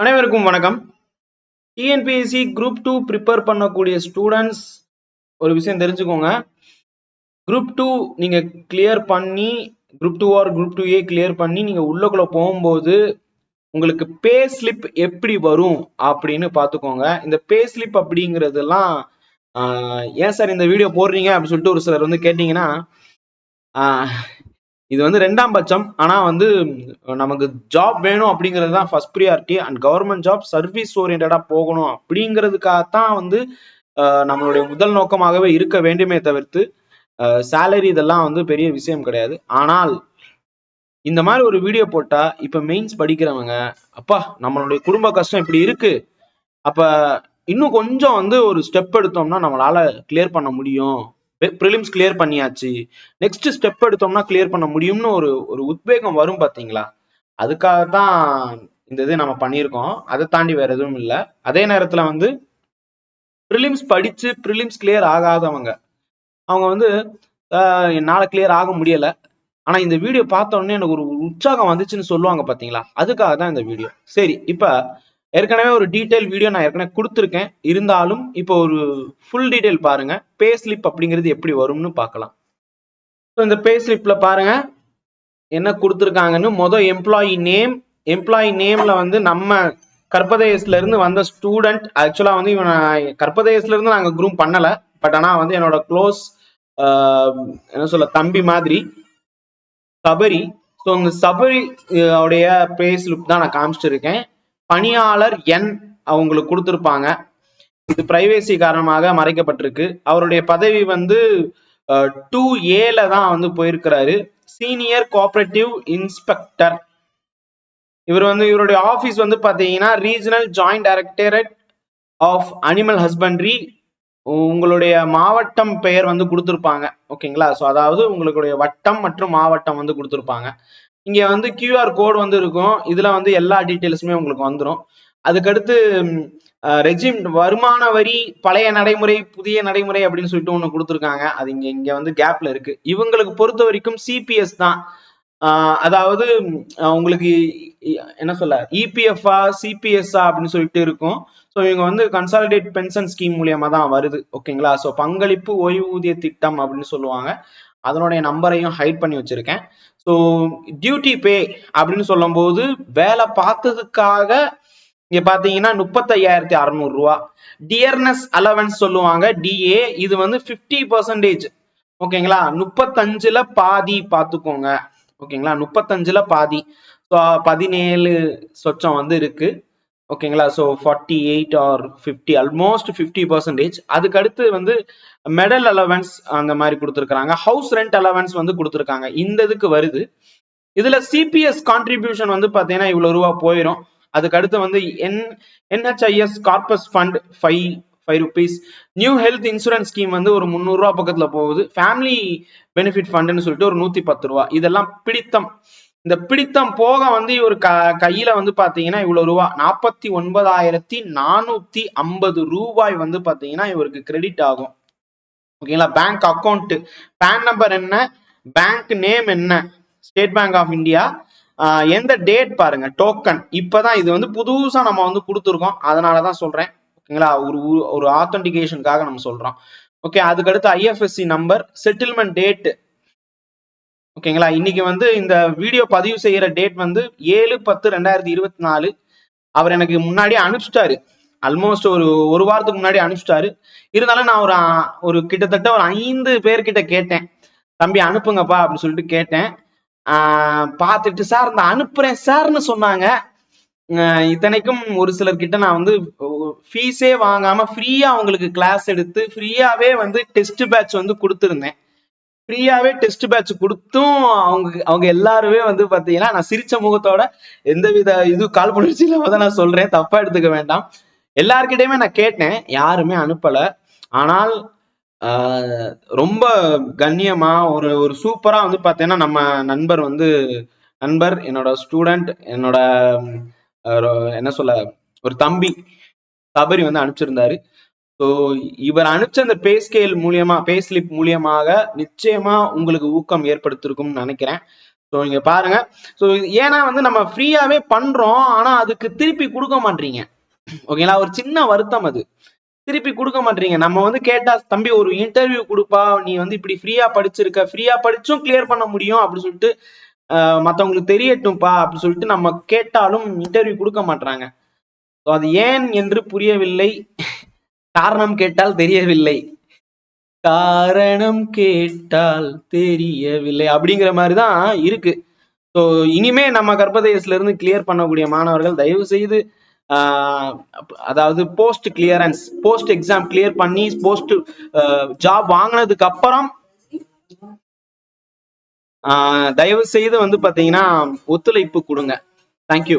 அனைவருக்கும் வணக்கம். TNPSC group two prepare பண்ணக்கூடிய ஸ்டூடெண்ட்ஸ் ஒரு விஷயம் தெரிஞ்சுக்கோங்க. குரூப் டூ நீங்கள் கிளியர் பண்ணி group two or group two A clear பண்ணி நீங்கள் உள்ளக்குள்ளே போகும்போது உங்களுக்கு பே ஸ்லிப் எப்படி வரும் அப்படின்னு பார்த்துக்கோங்க. இந்த பே ஸ்லிப் அப்படிங்கிறதெல்லாம் ஏன் சார் இந்த வீடியோ போடுறீங்க அப்படின்னு சொல்லிட்டு ஒரு சிலர் வந்து கேட்டிங்கன்னா இது வந்து ரெண்டாம் பட்சம். ஆனால் வந்து நமக்கு ஜாப் வேணும் அப்படிங்கிறது தான் first priority and government job service ஓரியன்டாக போகணும் அப்படிங்கிறதுக்காகத்தான் வந்து நம்மளுடைய முதல் நோக்கமாகவே இருக்க வேண்டுமே தவிர்த்து சேலரி இதெல்லாம் வந்து பெரிய விஷயம் கிடையாது. ஆனால் இந்த மாதிரி ஒரு வீடியோ போட்டா இப்ப மெயின்ஸ் படிக்கிறவங்க அப்பா நம்மளுடைய குடும்ப கஷ்டம் இப்படி இருக்கு. அப்ப இன்னும் கொஞ்சம் வந்து ஒரு ஸ்டெப் எடுத்தோம்னா நம்மளால கிளியர் பண்ண முடியும். ப்ரிலிம்ஸ் கிளியர் பண்ணியாச்சு. நெக்ஸ்ட் ஸ்டெப் எடுத்தோம்னா கிளியர் பண்ண முடியும்னு ஒரு ஒரு உத்வேகம் வரும் பாத்தீங்களா? அதுக்காக தான் இந்த இது நம்ம பண்ணியிருக்கோம். அதை தாண்டி வேற எதுவும் இல்லை. அதே நேரத்துல வந்து ப்ரிலிம்ஸ் படிச்சு ப்ரிலிம்ஸ் கிளியர் ஆகாதவங்க. அவங்க வந்து ஆஹ், என்னால கிளியர் ஆக முடியல. ஆனா இந்த வீடியோ பார்த்தோன்னே உடனே எனக்கு ஒரு உற்சாகம் வந்துச்சுன்னு சொல்லுவாங்க பாத்தீங்களா? அதுக்காக தான் இந்த வீடியோ சரி இப்ப ஏற்கனவே ஒரு டீட்டெயில் வீடியோ நான் ஏற்கனவே கொடுத்துருக்கேன். இருந்தாலும் இப்போ ஒரு ஃபுல் டீட்டெயில் பாருங்க. பே ஸ்லிப் அப்படிங்கிறது எப்படி வரும்னு பார்க்கலாம். ஸோ இந்த பே ஸ்லிப்ல பாருங்க. என்ன கொடுத்துருக்காங்கன்னு? மொதல் எம்ப்ளாயி நேம் எம்ப்ளாயி நேம்ல வந்து நம்ம கற்பதேசத்துல இருந்து வந்த ஸ்டூடெண்ட் ஆக்சுவலா வந்து இவன் கற்பதேசத்துல இருந்து நாங்கள் குரூப் பண்ணல. பட் ஆனால் வந்து என்னோட க்ளோஸ் என்ன சொல்ல தம்பி மாதிரி. சபரி. ஸோ இந்த சபரி உடைய பே ஸ்லிப் தான் நான் காமிச்சிட்டு இருக்கேன். பணியாளர் எண் அவங்களுக்கு கொடுத்துருப்பாங்க. இது பிரைவேசி காரணமாக மறைக்கப்பட்டிருக்கு. அவருடைய பதவி வந்து டூ ஏல தான் வந்து போயிருக்கிறாரு. சீனியர் கோஆபரேட்டிவ் இன்ஸ்பெக்டர் இவர் வந்து இவருடைய ஆபீஸ் வந்து பாத்தீங்கன்னா regional joint directorate of animal husbandry உங்களுடைய மாவட்டம் பெயர் வந்து கொடுத்துருப்பாங்க. ஓகேங்களா? ஸோ அதாவது உங்களுடைய வட்டம் மற்றும் மாவட்டம் வந்து கொடுத்துருப்பாங்க. இங்க வந்து கியூஆர் கோடு வந்து இருக்கும். இதுல வந்து எல்லா டீட்டெயில்ஸுமே உங்களுக்கு வந்துடும் அதுக்கடுத்து ரெஜிம் வருமான வரி பழைய நடைமுறை புதிய நடைமுறை அப்படின்னு சொல்லிட்டு ஒன்று கொடுத்துருக்காங்க. அது இங்க இங்க வந்து கேப்ல இருக்கு. இவங்களுக்கு பொறுத்த வரைக்கும் சிபிஎஸ் தான். அதாவது உங்களுக்கு என்ன சொல்ல? இபிஎஃப்ஆ சிபிஎஸ்ஆ அப்படின்னு சொல்லிட்டு இருக்கும். ஸோ இவங்க வந்து கன்சாலிடேட் பென்ஷன் ஸ்கீம் மூலியமா தான் வருது ஓகேங்களா ஸோ பங்களிப்பு ஓய்வூதிய திட்டம் அப்படின்னு சொல்லுவாங்க. அதனுடைய நம்பரையும் ஹைட் பண்ணி வச்சிருக்கேன். ஸோ டியூட்டி பே அப்படின்னு சொல்லும்போது வேலை பார்த்ததுக்காக இங்க பாத்தீங்கன்னா முப்பத்தையாயிரத்தி அறுநூறு ரூபா. டியர்னஸ் அலவன்ஸ் சொல்லுவாங்க டிஏ இது வந்து 50% பர்சன்டேஜ் ஓகேங்களா முப்பத்தஞ்சுல பாதி பார்த்துக்கோங்க ஓகேங்களா முப்பத்தஞ்சுல பாதி. ஸோ பதினேழு சொச்சம் வந்து இருக்கு. ஓகேங்களா? So forty eight or fifty almost fifty percentage அதுக்கு அடுத்து வந்து மெடல் அலவன்ஸ் அந்த மாதிரி கொடுத்துருக்காங்க ஹவுஸ் ரெண்ட் அலவன்ஸ் வந்து கொடுத்துருக்காங்க. இந்த இதுக்கு வருது. இதுல சிபிஎஸ் கான்ட்ரிபியூஷன் வந்து பார்த்தீங்கன்னா இவ்வளவு ரூபா போயிடும் அதுக்கு அடுத்து வந்து N NHIS corpus fund five five rupees new health insurance scheme வந்து ஒரு முந்நூறுரூவா பக்கத்தில் போகுது. ஃபேமிலி பெனிஃபிட் ஃபண்டுன்னு சொல்லிட்டு ஒரு நூற்றி பத்து ரூபா. இதெல்லாம் பிடித்தம். இந்த பிடித்தம் போக வந்து இவர் க கையில வந்து பாத்தீங்கன்னா இவ்வளவு ரூபா. நாற்பத்தி ஒன்பதாயிரத்தி நானூத்தி ஐம்பது ரூபாய் வந்து பாத்தீங்கன்னா இவருக்கு கிரெடிட் ஆகும். ஓகேங்களா பேங்க் அக்கௌண்ட் பேன் நம்பர் என்ன? பேங்க் நேம் என்ன? ஸ்டேட் பேங்க் ஆஃப் இந்தியா எந்த டேட் பாருங்க? டோக்கன் இப்பதான் இது வந்து புதுசா நம்ம வந்து கொடுத்துருக்கோம். அதனாலதான் சொல்றேன். ஓகேங்களா ஒரு ஒரு- ஒரு ஆத்தன்டிகேஷனுக்காக நம்ம சொல்றோம். ஓகே அதுக்கடுத்து ஐஎஃப்எஸ்சி நம்பர் செட்டில்மெண்ட் டேட் ஓகேங்களா? இன்னைக்கு வந்து இந்த வீடியோ பதிவு செய்யற டேட் வந்து ஏழு பத்து ரெண்டாயிரத்தி இருபத்தி நாலு. அவர் எனக்கு முன்னாடி அனுப்பிச்சிட்டாரு. ஆல்மோஸ்ட் ஒரு ஒரு வாரத்துக்கு முன்னாடி அனுப்பிச்சிட்டாரு. இருந்தாலும் நான் ஒரு ஒரு கிட்டத்தட்ட ஒரு ஐந்து பேர்கிட்ட கேட்டேன். தம்பி அனுப்புங்கப்பா அப்படின்னு சொல்லிட்டு கேட்டேன். பார்த்துட்டு சார் இந்த அனுப்புறேன் சார்னு சொன்னாங்க. இத்தனைக்கும் ஒரு சிலர் கிட்ட நான் வந்து ஃபீஸே வாங்காம ஃப்ரீயா அவங்களுக்கு கிளாஸ் எடுத்து ஃப்ரீயாவே வந்து டெஸ்ட் பேட்ச் வந்து கொடுத்துருந்தேன். ஃப்ரீயாவே டெஸ்ட் பேட்ச் கொடுத்தும் அவங்க அவங்க எல்லாருமே வந்து பாத்தீங்கன்னா நான் சிரிச்ச முகத்தோட எந்தவித இது கால் இல்லாம தான் நான் சொல்றேன். தப்பா எடுத்துக்க வேண்டாம். எல்லார்கிட்டயுமே நான் கேட்டேன். யாருமே அனுப்பல. ஆனால் ரொம்ப கண்ணியமா ஒரு ஒரு சூப்பரா வந்து பாத்தீங்கன்னா நம்ம நண்பர் வந்து நண்பர் என்னோட ஸ்டூடெண்ட் என்னோட என்ன சொல்ல ஒரு தம்பி சபரி வந்து அனுப்பிச்சிருந்தாரு. ஸோ இவர் அனுப்பிச்ச அந்த பே ஸ்கேல் மூலியமா பே ஸ்லிப் மூலியமாக நிச்சயமா உங்களுக்கு ஊக்கம் ஏற்படுத்திருக்கும்னு நினைக்கிறேன். ஸோ நீங்க பாருங்க. ஸோ ஏன்னா வந்து நம்ம ஃப்ரீயாவே பண்றோம் ஆனா அதுக்கு திருப்பி கொடுக்க மாட்டீங்க. ஓகேங்களா ஒரு சின்ன வருத்தம் அது. திருப்பி கொடுக்க மாட்டீங்க. நம்ம வந்து கேட்டா தம்பி ஒரு இன்டர்வியூ கொடுப்பா. நீ வந்து இப்படி ஃப்ரீயா படிச்சிருக்க. ஃப்ரீயா படிச்சும் கிளியர் பண்ண முடியும் அப்படின்னு சொல்லிட்டு மற்றவங்களுக்கு தெரியட்டும்ப்பா தெரியட்டும்பா அப்படின்னு சொல்லிட்டு நம்ம கேட்டாலும் இன்டர்வியூ கொடுக்க மாட்றாங்க. ஸோ அது ஏன் என்று புரியவில்லை. காரணம் கேட்டால் தெரியவில்லை. காரணம் கேட்டால் தெரியவில்லை. அப்படிங்கிற மாதிரி தான் இருக்கு. ஸோ இனிமே நம்ம கர்ப்பதேசத்துல இருந்து கிளியர் பண்ணக்கூடிய மாணவர்கள் தயவு செய்து அதாவது post clearance post exam clear பண்ணி போஸ்ட் ஜாப் வாங்கினதுக்கு அப்புறம் தயவு செய்து வந்து பாத்தீங்கன்னா ஒத்துழைப்பு கொடுங்க. தேங்க்யூ